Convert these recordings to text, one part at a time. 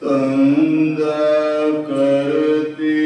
ਤੰਦਾ ਕਰਤਿਆ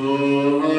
Mm-hmm.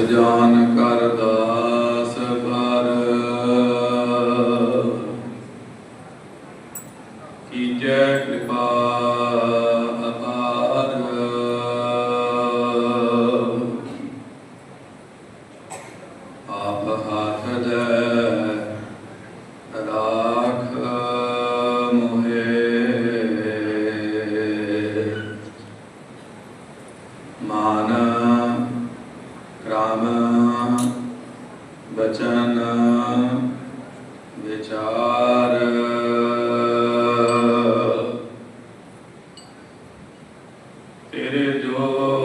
ਜਾਨ ਕਰਦਾ। तेरे जो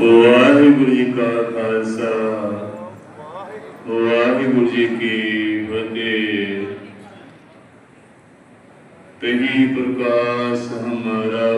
ਵਾਹਿਗੁਰੂ ਜੀ ਕਾ ਖਾਲਸਾ ਵਾਹਿਗੁਰੂ ਜੀ ਕੀ ਫਤਿਹ। ਤਹੀ ਪ੍ਰਕਾਸ਼ ਹਮਾਰਾ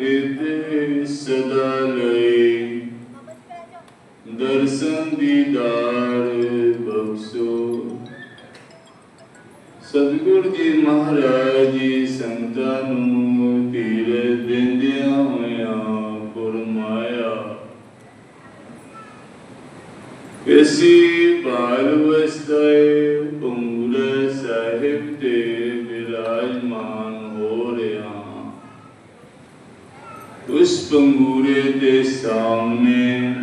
ਇਹਦੇ ਸਦਾ ਲਈ ਦਰਸ਼ਨ ਦੀਦਾਰ ਬਖਸ਼ੋ ਸਤਿਗੁਰ ਜੀ ਮਹਾਰਾਜ ਜੀ ਸੰਤਾਂ ਨੂੰ ਧੀਰੇ ਦਿੰਦਿਆਂ ਹੋਇਆ ਫਰਮਾਇਆ ਇਸੀ ਭਾਲ ਵਸਤੇ ਉਸ ਪੰਗੂਰੇ ਦੇ ਸਾਹਮਣੇ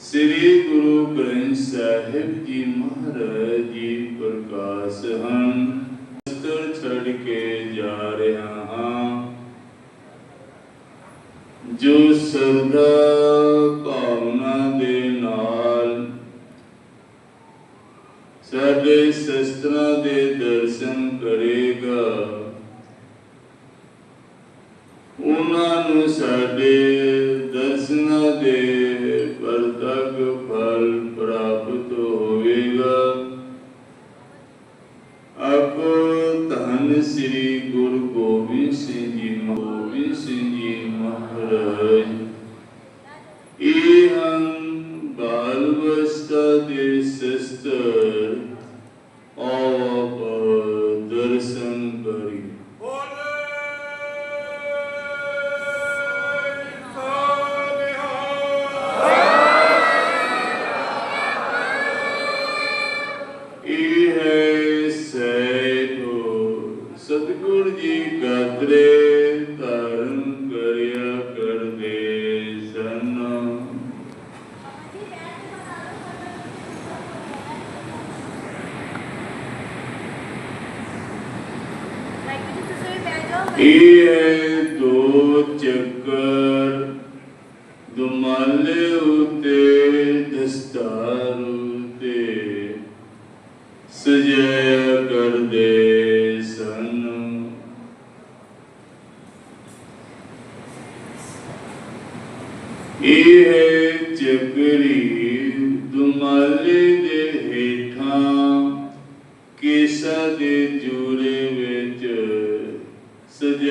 ਸ੍ਰੀ ਗੁਰੂ ਗ੍ਰੰਥ ਸਾਹਿਬ ਜੀ ਮਹਾਰਾਜ ਜੀ ਪ੍ਰਕਾਸ਼ ਹਨ ਸਤਰ ਛੱਡ ਕੇ ਜਾ ਰਿਹਾ ਹਾਂ ਜੋ ਸਰਦਾ 这些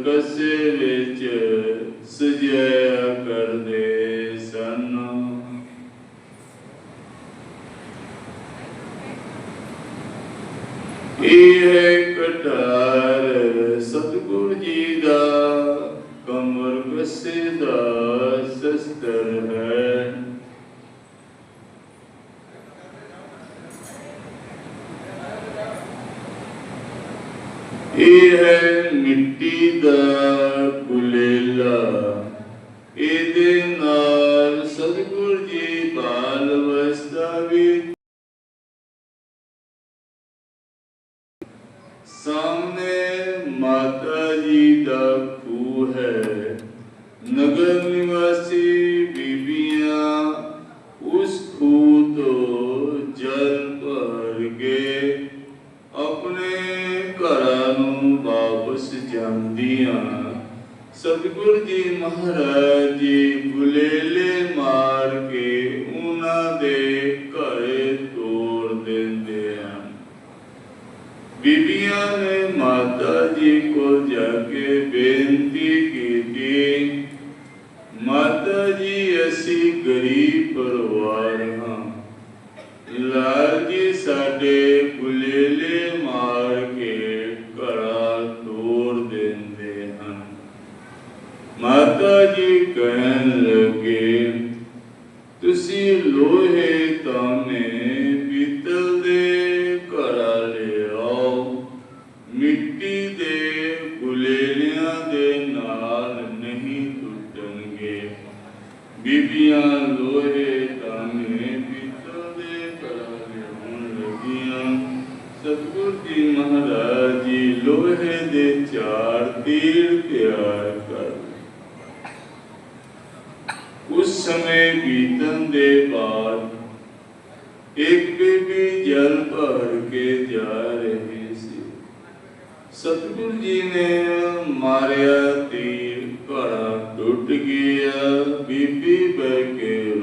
ਸਾਹਮਣੇ ਮਾਤਾ ਜੀ ਦਾ ਖੂਹ ਹੈ। ਨਗਰ ਨਿਵਾਸੀ ਬੀਬੀਆਂ, ਉਸ ਖੂਹ ਤੋਂ ਜਲ ਭਰ ਕੇ ਆਪਣੇ ਘਰਾਂ ਨੂੰ ਵਾਪਸ ਜਾਂਦੀਆਂ। ਸਤਿਗੁਰੂ ਜੀ ਮਹਾਰਾਜ ਜੀ ਅਸੀਂ ਗਰੀਬ ਪਰਿਵਾਰ ਹਾਂ। ਲਾਲਜੀ ਸਾਡੇ ਗੁਲੇਲੇ ਮਾਰ ਕੇ ਘਰਾਂ ਤੋੜ ਦਿੰਦੇ ਹਨ। ਮਾਤਾ ਜੀ ਕਹਿਣ que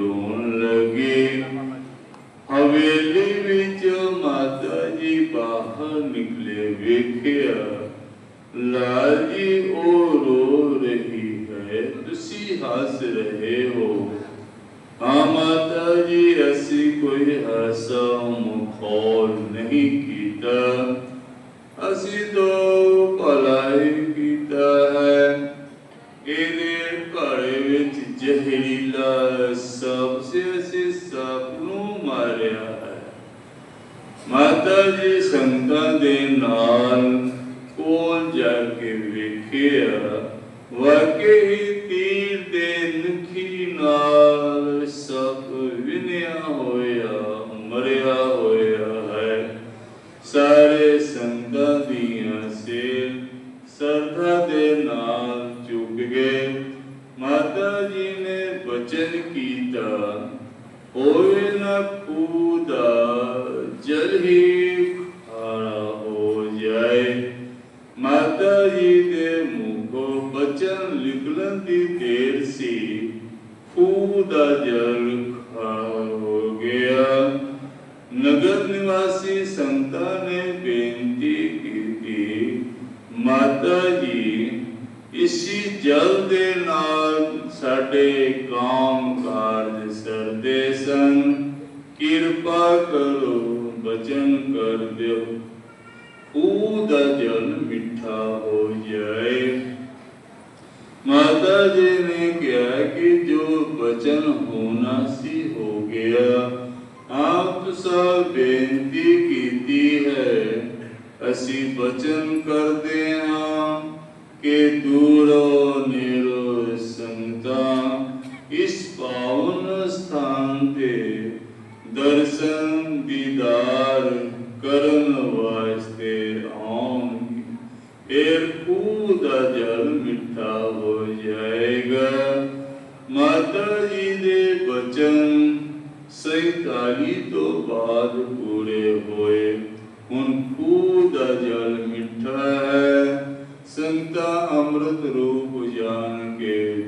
যে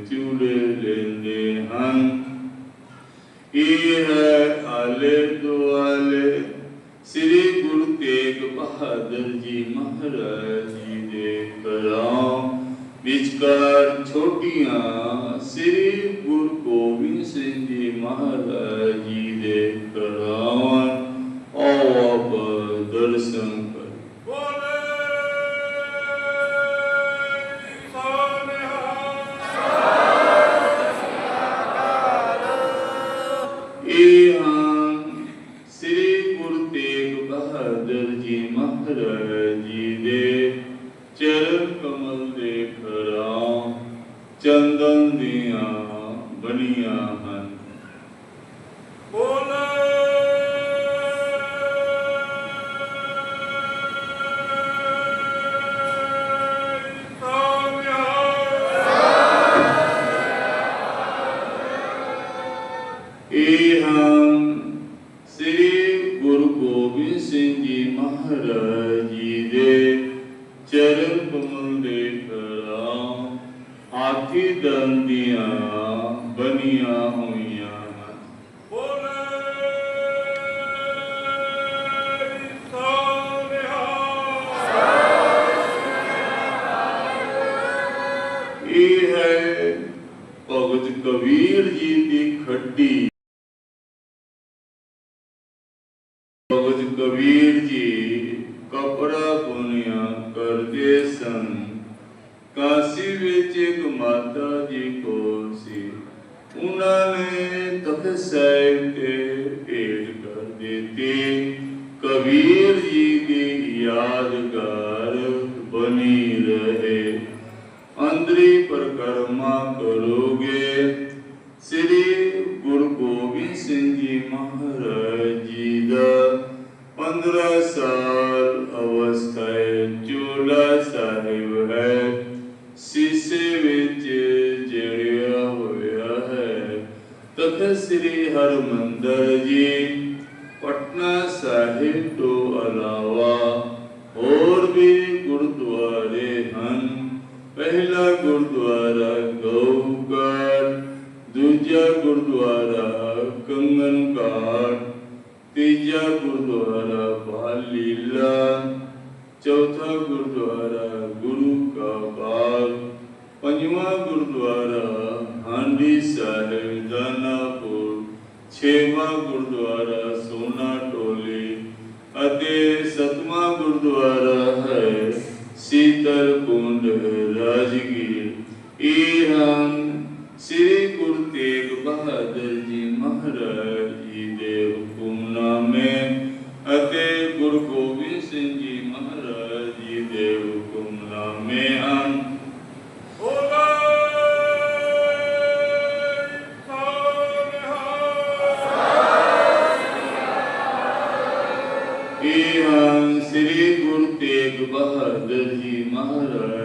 tuned. ਕੇ ਸੰ ਕਾਸੀ ਵਿੱਚ ਇੱਕ ਮਾਤਾ ਜੀ ਕੋ ਸੀ। ਉਹਨਾਂ ਨੇ ਤਖਤ ਸਾਹਿਬ ਗੁਰਦੁਆਰਾ ਗਊਗੜ ਦੂਜਾ ਗੁਰਦੁਆਰਾ ਕੰਗਨ ਘਾਟ ਤੀਜਾ ਗੁਰਦੁਆਰਾ ਬਾਲੀਲਾ, ਚੌਥਾ ਗੁਰਦੁਆਰਾ ਗੁਰੂ ਕਾ ਬਾਗ, ਪੰਜਵਾਂ ਗੁਰਦੁਆਰਾ ਹਾਂਡੀ ਸਾਹਿਬ ਦਾਨਾਪੁਰ, ਛੇਵਾਂ ਗੁਰਦੁਆਰਾ ਸੋਨਾ ਟੋਲੇ ਅਤੇ ਸਤਵਾਂ ਗੁਰਦੁਆਰਾ ਹੈ ਸੀਤਲ ਕੁੰਡ ਰਾਜਗੀਰ। ਹਨ ਸ੍ਰੀ ਗੁਰੂ ਤੇਗ ਬਹਾਦਰ ਜੀ ਮਹਾਰਾਜ ਜੀ ਦੇ ਹੁਕਮਨਾਮੇ ਅਤੇ ਗੁਰੂ ਗੋਬਿੰਦ ਸਿੰਘ ਮਹਾਰਾਜ ਸ੍ਰੀ ਗੁਰੂ ਤੇਗ ਬਹਾਦਰ ਜੀ ਮਹਾਰਾਜ